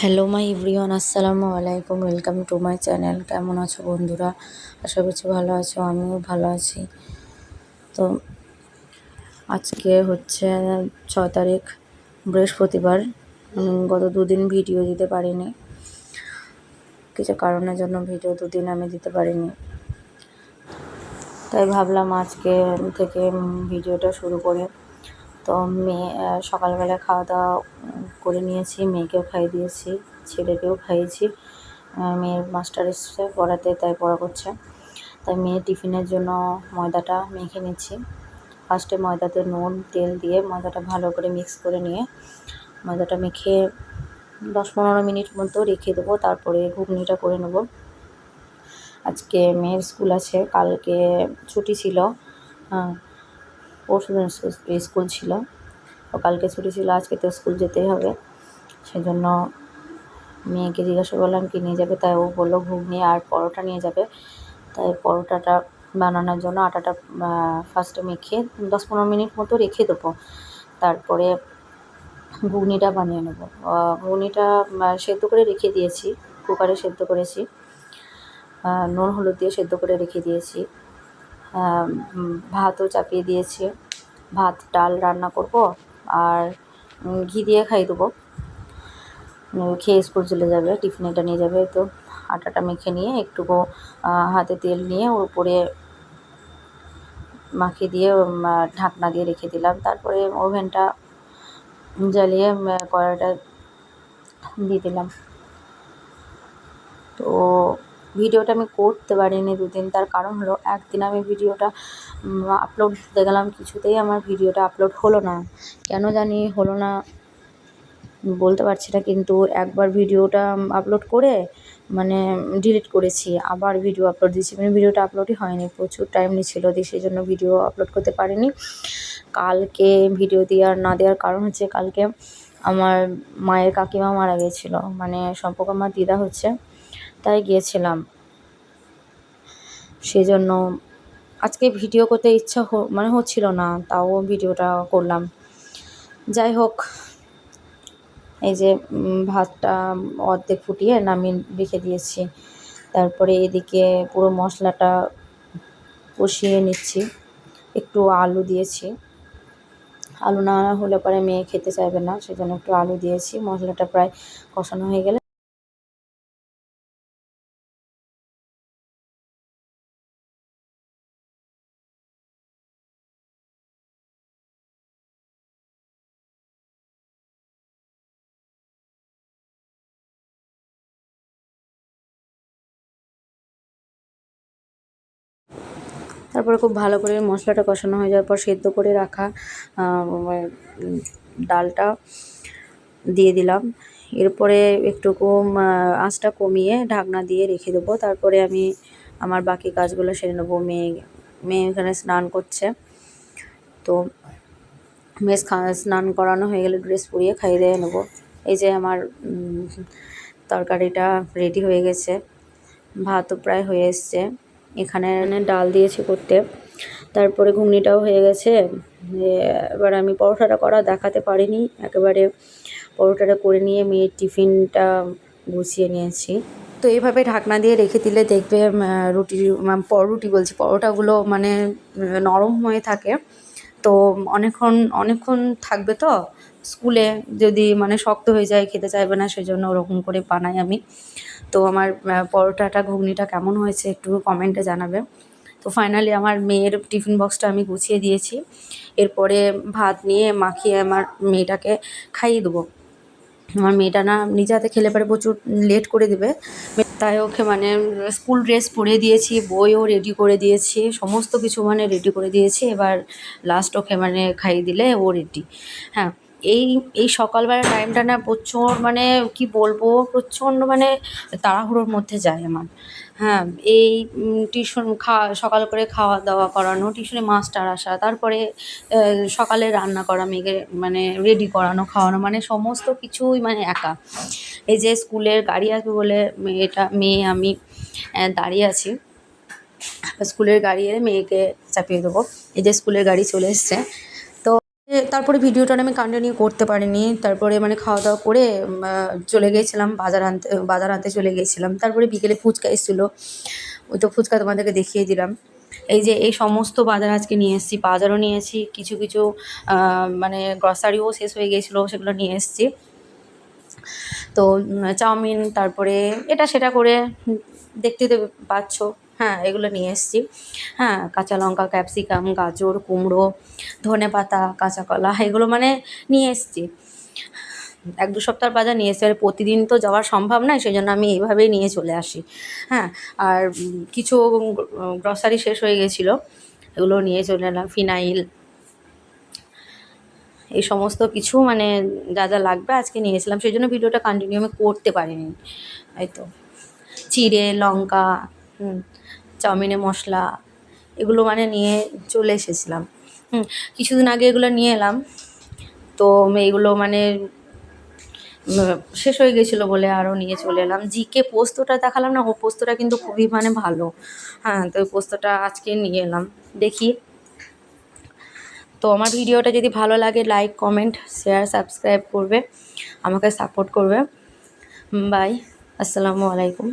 Hello my everyone, আসসালামু আলাইকুম, welcome to my channel. কেমন আছো বন্ধুরা? আশা করছি ভালো আছো, আমিও ভালো আছি। তো আজকে হচ্ছে ছয় তারিখ, বৃহস্পতিবার। গত দুদিন ভিডিও দিতে পারিনি। কিছু কারণের জন্য ভিডিও দুদিন আমি দিতে পারিনি। তাই ভাবলাম আজকে থেকে ভিডিওটা শুরু করে। তো মেয়ে সকালবেলা খাওয়া দাওয়া করে নিয়েছি, মেয়েকেও খাইয়ে দিয়েছি, ছেলেকেও খাইয়েছি। মেয়ের মাস্টার এসছে পড়াতে, তাই পড়া করছে। তাই মেয়ের টিফিনের জন্য ময়দাটা মেখে নিচ্ছি। ফার্স্টে ময়দাতে নুন, তেল দিয়ে ময়দাটা ভালো করে মিক্স করে নিয়ে ময়দাটা মেখে দশ পনেরো মিনিট মতো রেখে দেবো, তারপরে ঘুগনিটা করে নেব। আজকে মেয়ের স্কুল আছে, কালকে ছুটি ছিল পরশু দিন স্কুল ছিল। তো কালকে ছুটি ছিল, আজকে তো স্কুল যেতেই হবে। সেজন্য মেয়েকে জিজ্ঞাসা করলাম কি নিয়ে যাবে, তাই ও বলল ঘুগনি আর পরোটা নিয়ে যাবে। তাই পরোটাটা বানানোর জন্য আটাটা ফার্স্টে মেখে দশ পনেরো মিনিট মতো রেখে দেবো। তারপরে ঘুগনিটা বানিয়ে নেব। ঘুগনিটা সেদ্ধ করে রেখে দিয়েছি, কুকারে সেদ্ধ করেছি। নুন, হলুদ দিয়ে সেদ্ধ করে রেখে দিয়েছি। ভাতও চাপিয়ে দিয়েছে। ভাত ডাল রান্না করব আর ঘি দিয়ে খাই দেবো। খেয়ে স্কুল চলে যাবে টিফিনেটা নিয়ে যাবে। তো আটাটা মেখে নিয়ে একটুকু হাতে তেল নিয়ে ওর উপরে মাখিয়ে দিয়ে ঢাকনা দিয়ে রেখে দিলাম। তারপরে ওভেনটা জ্বালিয়ে উম, কড়াইটা দিয়ে দিলাম। তো ভিডিওটা আমি করতে পারিনি দুদিন। তার কারণ হলো, একদিন আমি ভিডিওটা আপলোড দিতে গেলাম, কিছুতেই আমার ভিডিওটা আপলোড হলো না। কেন জানি হলো না, বলতে পারছি না, কিন্তু একবার ভিডিওটা আপলোড করে মানে ডিলিট করেছি, আবার ভিডিও আপলোড দিয়েছি। মানে ভিডিওটা আপলোডই হয়নি, প্রচুর টাইম নিচ্ছিল, দিয়ে সেই জন্য ভিডিও আপলোড করতে পারিনি। কালকে ভিডিও দেওয়ার, না দেওয়ার কারণ হচ্ছে, কালকে আমার মায়ের কাকিমা মারা গেছিল। মানে সম্পর্ক আমার দিদা হচ্ছে। তাই গিয়েছিলাম। সেজন্য আজকে ভিডিও করতে ইচ্ছা মানে হচ্ছিল না, তাও ভিডিওটা করলাম। যাই হোক, এই যে ভাতটা অর্ধেক ফুটিয়ে নামিয়ে রেখে দিয়েছি। তারপরে এদিকে পুরো মশলাটা কষিয়ে নিচ্ছি। একটু আলু দিয়েছি। আলু না হলে পরে মেয়ে খেতে চাইবে না, সেজন্য একটু আলু দিয়েছি। মশলাটা প্রায় কষানো হয়ে গেলে তারপরে খুব ভালো করে মশলাটা কষানো হয়ে যাওয়ার পর সেদ্ধ করে রাখা ডালটা দিয়ে দিলাম। এরপরে একটুকু আহ, আঁচটা কমিয়ে ঢাকনা দিয়ে রেখে দেবো। তারপরে আমি আমার বাকি কাজগুলো সেরে নেব। মেয়ে মেয়ে এখানে স্নান করছে। তো মেয়ে স্নান করানো হয়ে গেলে ড্রেস পরিয়ে খাইয়ে দিয়ে নেব। এই যে আমার তরকারিটা রেডি হয়ে গেছে। ভাতও প্রায় হয়ে এসছে। এখানে ডাল দিয়েছি করতে। তারপরে ঘুগনিটাও হয়ে গেছে। এবার আমি পরোটাটা করা দেখাতে পারিনি। একেবারে পরোটাটা করে নিয়ে মেয়ের টিফিনটা গুছিয়ে নিয়েছি। তো এইভাবে ঢাকনা দিয়ে রেখে দিলে দেখবে রুটি উম, পর রুটি বলছি পরোটাগুলো মানে নরম হয়ে থাকে। তো অনেকক্ষণ অনেকক্ষণ থাকবে তো স্কুলে যদি মানে শক্ত হয়ে যায় খেতে চাইবে না সেজন্য ওরকম করে বানাই আমি। তো আমার পরোটাটা, ঘুগনিটা কেমন হয়েছে একটু কমেন্টে জানাবে। তো ফাইনালি আমার মেয়ের টিফিন বক্সটা আমি গুছিয়ে দিয়েছি। এরপরে ভাত নিয়ে মাখিয়ে আমার মেয়েটাকে খাইয়ে দেবো। আমার মেয়েটা না নিজে হাতে খেলে পারে প্রচুর লেট করে দেবে। তাই ওকে মানে স্কুল ড্রেস পরিয়ে দিয়েছি, বইও রেডি করে দিয়েছি, সমস্ত কিছু মানে রেডি করে দিয়েছি। এবার লাস্ট ওকে মানে খাইয়ে দিলে ও রেডি হ্যাঁ এই এই সকালবেলা টাইমটা না প্রচুর মানে কি বলব? প্রচণ্ড মানে তাড়াহুড়োর মধ্যে যায় আমার। হ্যাঁ এই টিউশন খাওয়া সকাল করে খাওয়া দাওয়া করানো টিউশনে মাস্টার আসা, তারপরে সকালে রান্না করা, মেয়েকে মানে রেডি করানো, খাওয়ানো মানে সমস্ত কিছুই মানে একা। এই যে স্কুলের গাড়ি আসবে বলে মেয়েটা মেয়ে, আমি দাঁড়িয়ে আছি। স্কুলের গাড়ি এলে মেয়েকে চাপিয়ে দেবো। এই যে স্কুলের গাড়ি চলে এসছে। তারপরে ভিডিওটা আমি কন্টিনিউ করতে পারিনি। তারপরে মানে খাওয়া দাওয়া করে চলে গিয়েছিলাম বাজার আনতে বাজার আনতে চলে গিয়েছিলাম তারপরে বিকেলে ফুচকা এসেছিল। ওই তো ফুচকা তোমাদেরকে দেখিয়ে দিলাম। এই যে, এই সমস্ত বাজার আজকে নিয়ে এসেছি, বাজারও নিয়েছি কিছু কিছু মানে গ্রসারিও শেষ হয়ে গিয়েছিল সেগুলো নিয়ে এসেছি। তো চাউমিন, তারপরে এটা, সেটা করে দেখতে তো পাচ্ছ। হ্যাঁ এগুলো নিয়ে এসেছি। হ্যাঁ কাঁচা লঙ্কা ক্যাপসিকাম গাজর কুমড়ো ধনে পাতা কাঁচা কলা এগুলো মানে নিয়ে এসেছি। এক দু সপ্তাহ বাজার নিয়ে এসেছি। আর প্রতিদিন তো যাওয়া সম্ভব নয় সেই জন্য আমি এইভাবেই নিয়ে চলে আসি। হ্যাঁ আর কিছু গ্রসারি শেষ হয়ে গেছিল এগুলো নিয়ে চলে এলাম ফিনাইল। এই সমস্ত কিছু মানে যা যা লাগবে আজকে নিয়েছিলাম সেই জন্য ভিডিওটা কন্টিনিউ আমি করতে পারিনি। এই তো চিড়ে লঙ্কা হুম, চাউমিনের মশলা, এগুলো মানে নিয়ে চলে এসেছিলাম। হুম, কিছুদিন আগে এগুলো নিয়ে এলাম। তো এইগুলো মানে শেষ হয়ে গেছিল বলে আরও নিয়ে চলে এলাম। জিকে পোস্তটা দেখালাম না, ও পোস্তটা কিন্তু খুবই মানে ভালো। হ্যাঁ তো ওই পোস্তটা আজকে নিয়ে এলাম। দেখি। তো আমার ভিডিওটা যদি ভালো লাগে লাইক কমেন্ট শেয়ার সাবস্ক্রাইব করবে। আমাকে সাপোর্ট করবে। বাই আসসালামু আলাইকুম।